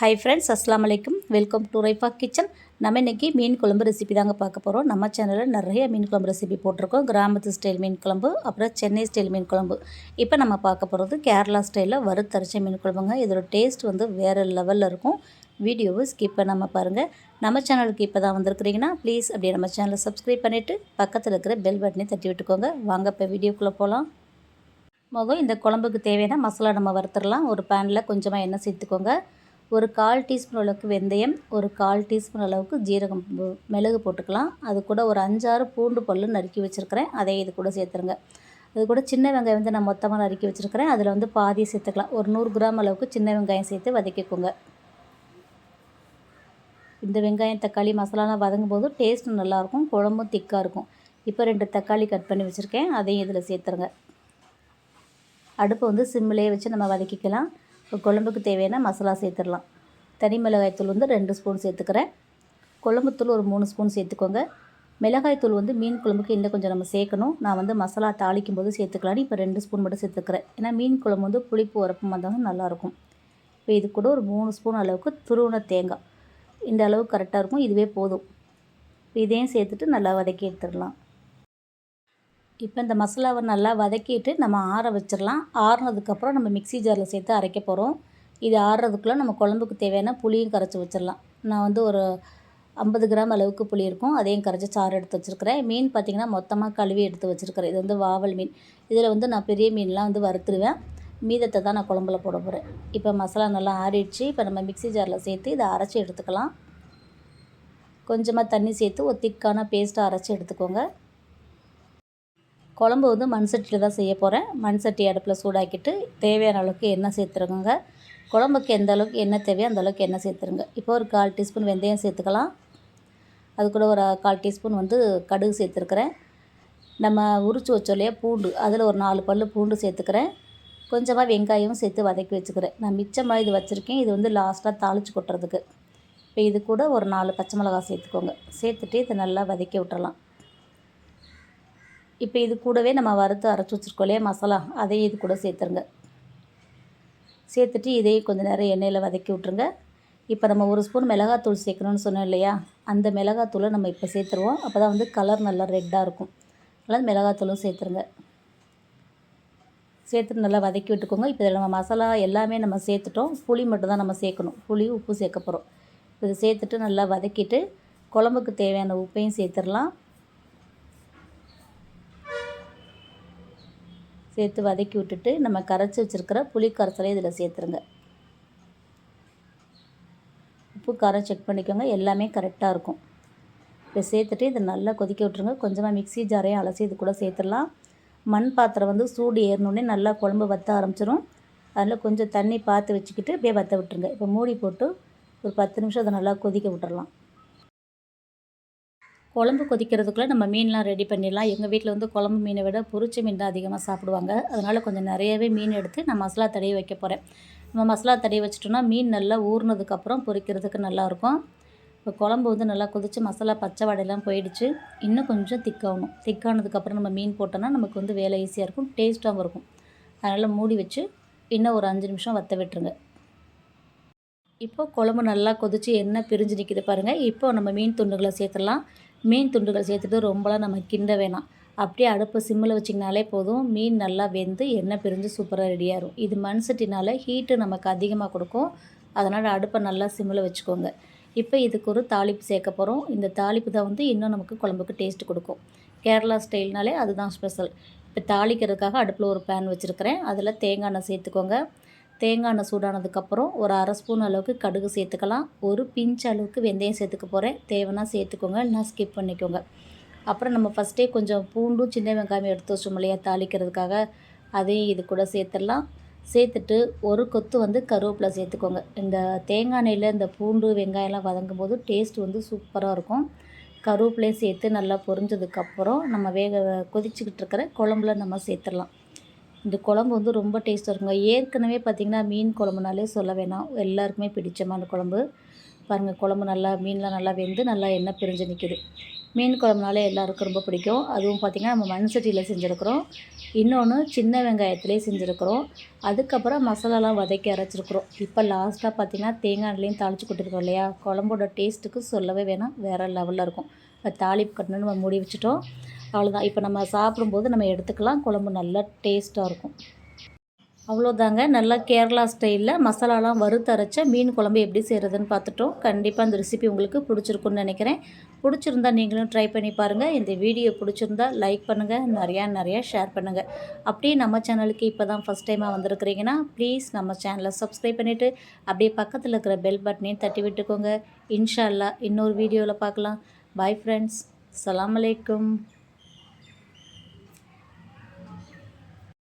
Hi friends அஸ்லாம் வலைக்கும் welcome to Raifa kitchen நம்ம இன்றைக்கி மீன் குழம்பு ரெசிபி தாங்க பார்க்க போகிறோம் நம்ம சேனலில் நிறைய மீன் குழம்பு ரெசிபி போட்டிருக்கோம். கிராமத்து ஸ்டைல் மீன் குழம்பு அப்புறம் சென்னை ஸ்டைல் மீன் குழம்பு. இப்போ நம்ம பார்க்க போகிறது கேரளா ஸ்டைலில் வறுத்தரைச்ச மீன் குழம்புங்க. இதோட டேஸ்ட் வந்து வேறு லெவலில் இருக்கும். வீடியோவை ஸ்கிப் பண்ணாமல் பாருங்கள் நம்ம சேனலுக்கு இப்போ தான் வந்திருக்கிறீங்கன்னா ப்ளீஸ் அப்படியே நம்ம சேனலை சப்ஸ்கிரைப் பண்ணிவிட்டு பக்கத்தில் இருக்கிற பெல் பட்டனை தட்டி விட்டுக்கோங்க. வாங்க இப்போ வீடியோக்குள்ளே போகலாம் முதல் இந்த குழம்புக்கு தேவையான மசாலா நம்ம வறுத்துடலாம். ஒரு பேனில் கொஞ்சமாக எண்ணெய் சேர்த்துக்கோங்க. ஒரு கால் டீஸ்பூன் அளவுக்கு வெந்தயம் ஒரு கால் டீஸ்பூன் அளவுக்கு ஜீரகம் மிளகு போட்டுக்கலாம். அது கூட ஒரு அஞ்சாறு பூண்டு பல்லு நறுக்கி வச்சுருக்கிறேன். அதே இது கூட சேர்த்துருங்க. அது கூட சின்ன வெங்காயம் வந்து நான் மொத்தமாக நறுக்கி வச்சுருக்கிறேன். அதில் வந்து பாதி சேர்த்துக்கலாம். ஒரு நூறு கிராம் அளவுக்கு சின்ன வெங்காயம் சேர்த்து வதக்கிக்கோங்க. இந்த வெங்காயம் தக்காளி மசாலாலாம் வதங்கும் போது டேஸ்ட்டும் நல்லாயிருக்கும். குழம்பும் திக்காக இருக்கும். இப்போ ரெண்டு தக்காளி கட் பண்ணி வச்சுருக்கேன். அதையும் இதில் சேர்த்துருங்க. அடுப்பை வந்து சிம்மிலே வச்சு நம்ம வதக்கிக்கலாம். குழம்புக்கு தேவையான மசாலா சேர்த்துடலாம். தனி மிளகாய்த்தூள் வந்து ரெண்டு ஸ்பூன் சேர்த்துக்கிறேன். குழம்புத்தூள் ஒரு மூணு ஸ்பூன் சேர்த்துக்கோங்க. மிளகாய்த்தூள் வந்து மீன் குழம்புக்கு இன்னும் கொஞ்சம் நம்ம சேர்க்கணும். நான் வந்து மசாலா தாளிக்கும் போது சேர்த்துக்கலான்னு இப்போ ரெண்டு ஸ்பூன் மட்டும் சேர்த்துக்கிறேன். ஏன்னா மீன் குழம்பு வந்து புளிப்பு உரப்பமாக இருந்தாலும் நல்லாயிருக்கும். இப்போ இது கூட ஒரு மூணு ஸ்பூன் அளவுக்கு துருவன தேங்காய். இந்த அளவு கரெக்டாக இருக்கும். இதுவே போதும். இதையும் சேர்த்துட்டு நல்லா வதக்கி எடுத்துடலாம். இப்போ இந்த மசாலாவை நல்லா வதக்கிட்டு நம்ம ஆற வச்சிடலாம். ஆறுனதுக்கப்புறம் நம்ம மிக்சி ஜாரில் சேர்த்து அரைக்க போகிறோம். இது ஆறுறதுக்குள்ளே நம்ம குழம்புக்கு தேவையான புளியும் கரைச்சி வச்சிடலாம். நான் வந்து ஒரு ஐம்பது கிராம் அளவுக்கு புளி இருக்கும். அதையும் கரைச்சி சாறு எடுத்து வச்சுருக்கிறேன். மீன் பார்த்திங்கன்னா மொத்தமாக கழுவி எடுத்து வச்சுருக்கிறேன். இது வந்து வாவல் மீன். இதில் வந்து நான் பெரிய மீன்லாம் வந்து வறுத்துருவேன். மீதத்தை தான் நான் குழம்புல போட போகிறேன் இப்போ மசாலா நல்லா ஆறிடுச்சு. இப்போ நம்ம மிக்சி ஜாரில் சேர்த்து இதை அரைச்சி எடுத்துக்கலாம். கொஞ்சமாக தண்ணி சேர்த்து ஒரு திக்கான பேஸ்ட்டாக அரைச்சி எடுத்துக்கோங்க. குழம்பு வந்து மண் சட்டியில் தான் செய்ய போகிறேன் மண் சட்டி அடுப்பில் சூடாக்கிட்டு தேவையான அளவுக்கு எண்ணெய் சேர்த்துருங்க குழம்புக்கு எந்த அளவுக்கு எண்ணெய் தேவையோ அந்த அளவுக்கு எண்ணெய் சேர்த்துருங்க. இப்போ ஒரு கால் டீஸ்பூன் வெந்தயம் சேர்த்துக்கலாம். அது கூட ஒரு கால் டீஸ்பூன் வந்து கடுகு சேர்த்துருக்குறேன். நம்ம உரிச்சு வச்சோம் இல்லையா பூண்டு. அதில் ஒரு நாலு பல் பூண்டு சேர்த்துக்கிறேன். கொஞ்சமாக வெங்காயமும் சேர்த்து வதக்கி வச்சுக்கிறேன். நான் மிச்சமாக இது வச்சுருக்கேன். இது வந்து லாஸ்ட்டாக தாளித்து கொட்டுறதுக்கு. இப்போ இது கூட ஒரு நாலு பச்சை மிளகா சேர்த்துக்கோங்க. சேர்த்துட்டு இதை நல்லா வதக்கி விட்டுறலாம். இப்போ இது கூடவே நம்ம வறுத்து அரைச்சி வச்சுருக்கோம் இல்லையா மசாலா? அதையும் இது கூட சேர்த்துருங்க. சேர்த்துட்டு இதையும் கொஞ்சம் நேரம் எண்ணெயில் வதக்கி விட்ருங்க இப்போ நம்ம ஒரு ஸ்பூன் மிளகாத்தூள் சேர்க்கணும்னு சொன்னோம் இல்லையா அந்த மிளகாத்தூளை நம்ம இப்போ சேர்த்துருவோம். அப்போ தான் வந்து கலர் நல்லா ரெட்டாக இருக்கும். அதனால் மிளகாத்தூளும் சேர்த்துருங்க. சேர்த்துட்டு நல்லா வதக்கி விட்டுக்கோங்க. இப்போ இதில் நம்ம மசாலா எல்லாமே நம்ம சேர்த்துட்டோம். புளி மட்டும் தான் நம்ம சேர்க்கணும். புளி உப்பு சேர்க்க போகிறோம் இதை சேர்த்துட்டு நல்லா வதக்கிட்டு குழம்புக்கு தேவையான உப்பையும் சேர்த்துடலாம். சேர்த்து வதக்கி விட்டுட்டு நம்ம கரைச்சி வச்சுருக்கிற புளி கரைசலை இதில் சேர்த்துருங்க. உப்பு காரம் செக் பண்ணிக்கோங்க. எல்லாமே கரெக்டாக இருக்கும். இப்போ சேர்த்துட்டு இதை நல்லா கொதிக்க விட்ருங்க கொஞ்சமாக மிக்சி ஜாரையும் அலசி இது கூட சேர்த்துடலாம். மண் பாத்திரம் வந்து சூடு ஏறினோடனே நல்லா குழம்பு வற்ற ஆரம்பிச்சிடும் அதில் கொஞ்சம் தண்ணி பார்த்து வச்சுக்கிட்டு அப்படியே வற்ற விட்டுருங்க. இப்போ மூடி போட்டு ஒரு பத்து நிமிஷம் அதை நல்லா கொதிக்க விட்டுறலாம். குழம்பு கொதிக்கிறதுக்குள்ளே நம்ம மீன்லாம் ரெடி பண்ணிடலாம். எங்கள் வீட்டில் வந்து குழம்பு மீனை விட பொரிச்ச மீன் தான் அதிகமாக சாப்பிடுவாங்க. அதனால் கொஞ்சம் நிறையவே மீன் எடுத்து நான் மசாலா தடவி வைக்க போகிறேன் நம்ம மசாலா தடவி வச்சிட்டோம்னா மீன் நல்லா ஊறினதுக்கப்புறம் பொரிக்கிறதுக்கு நல்லாயிருக்கும் இப்போ குழம்பு வந்து நல்லா கொதித்து மசாலா பச்சை வடையெல்லாம் போயிடுச்சு. இன்னும் கொஞ்சம் திக்காகணும் திக்கானதுக்கப்புறம் நம்ம மீன் போட்டோன்னா நமக்கு வந்து வேலை ஈஸியாக இருக்கும். டேஸ்ட்டாகவும் இருக்கும். அதனால் மூடி வச்சு இன்னும் ஒரு அஞ்சு நிமிஷம் வற்ற விட்டுருங்க. இப்போ குழம்பு நல்லா கொதித்து எண்ணெய் பிரிஞ்சு நிற்கிது பாருங்கள் இப்போ நம்ம மீன் துண்டுகளை சேர்த்துடலாம். மீன் துண்டுகள் சேர்த்துட்டு ரொம்பலாம் நம்ம கிண்ட வேணாம். அப்படியே அடுப்பு சிம்மில் வச்சிங்கனாலே போதும். மீன் நல்லா வெந்து எண்ணெய் பிரிஞ்சு சூப்பராக ரெடியாகிடும் இது மண் சட்டினால் ஹீட்டு நமக்கு அதிகமாக கொடுக்கும். அதனால் அடுப்பை நல்லா சிம்மில் வச்சுக்கோங்க. இப்போ இதுக்கு ஒரு தாளிப்பு சேர்க்க போகிறோம் இந்த தாளிப்பு தான் வந்து இன்னும் நமக்கு குழம்புக்கு டேஸ்ட் கொடுக்கும். கேரளா ஸ்டைல்னாலே அதுதான் ஸ்பெஷல் இப்போ தாளிக்கிறதுக்காக அடுப்பில் ஒரு பேன் வச்சுருக்கிறேன். அதில் தேங்காய் எண்ணெய் சேர்த்துக்கோங்க. தேங்காய் எண்ணெய் சூடானதுக்கப்புறம் ஒரு அரை ஸ்பூன் அளவுக்கு கடுகு சேர்த்துக்கலாம். ஒரு பிஞ்ச் அளவுக்கு வெந்தயம் சேர்த்துக்க போகிறேன் தேவைன்னா சேர்த்துக்கோங்க. இல்லைனா ஸ்கிப் பண்ணிக்கோங்க. அப்புறம் நம்ம ஃபஸ்ட்டே கொஞ்சம் பூண்டும் சின்ன வெங்காயம் எடுத்து வச்சோம் இல்லையா? தாளிக்கிறதுக்காக அதையும் இது கூட சேர்த்துடலாம். சேர்த்துட்டு ஒரு கொத்து வந்து கருவேப்பிலை சேர்த்துக்கோங்க. இந்த தேங்காய் எண்ணெயில் இந்த பூண்டு வெங்காயம்லாம் வதங்கும் போது டேஸ்ட் வந்து சூப்பராக இருக்கும். கருவேப்பிலையும் சேர்த்து நல்லா பொரிஞ்சதுக்கப்புறம் நம்ம வேக கொதிச்சுக்கிட்டு இருக்கிற குழம்புல நம்ம சேர்த்துடலாம். இந்த குழம்பு வந்து ரொம்ப டேஸ்ட்டாக இருக்குங்க. ஏற்கனவே பார்த்திங்கன்னா மீன் குழம்புனாலே சொல்ல வேணாம். எல்லாருக்குமே பிடிச்சமான குழம்பு. பாருங்கள் குழம்பு நல்லா மீன்லாம் நல்லா வெந்து நல்லா எண்ணெய் பிரிஞ்சு நிற்கிது மீன் குழம்புனாலே எல்லாருக்கும் ரொம்ப பிடிக்கும். அதுவும் பார்த்திங்கன்னா நம்ம மண் சட்டியில் செஞ்சுருக்குறோம். இன்னொன்று சின்ன வெங்காயத்துலேயே செஞ்சுருக்குறோம். அதுக்கப்புறம் மசாலாலாம் வதக்கி அரைச்சிருக்குறோம். இப்போ லாஸ்ட்டாக பார்த்திங்கன்னா தேங்காய் எண்ணெயிலையும் தாளித்து கொட்டிருக்கோம் இல்லையா? குழம்போட டேஸ்ட்டுக்கு சொல்லவே வேணாம். வேறு லெவலில் இருக்கும். இப்போ தாளிப்பு கட்டணும்னு நம்ம மூடி வச்சுட்டோம். அவ்வளோதான் இப்போ நம்ம சாப்பிடும்போது நம்ம எடுத்துக்கலாம். குழம்பு நல்லா டேஸ்ட்டாக இருக்கும். அவ்வளோதாங்க நல்லா கேரளா ஸ்டைலில் மசாலாலாம் வறுத்தரைச்ச மீன் குழம்பு எப்படி செய்கிறதுன்னு பார்த்துட்டோம். கண்டிப்பாக அந்த ரெசிபி உங்களுக்கு பிடிச்சிருக்குன்னு நினைக்கிறேன். பிடிச்சிருந்தா நீங்களும் ட்ரை பண்ணி பாருங்கள் இந்த வீடியோ பிடிச்சிருந்தா லைக் பண்ணுங்கள் நிறையா நிறையா ஷேர் பண்ணுங்கள் அப்படியே நம்ம சேனலுக்கு இப்போ தான் ஃபஸ்ட் டைமாக வந்திருக்கிறீங்கன்னா ப்ளீஸ் நம்ம சேனலை சப்ஸ்கிரைப் பண்ணிவிட்டு அப்படியே பக்கத்தில் இருக்கிற பெல் பட்டனையும் தட்டி விட்டுக்கோங்க. இன்ஷால்லா இன்னொரு வீடியோவில் பார்க்கலாம். பாய் ஃப்ரெண்ட்ஸ் அலைக்கும்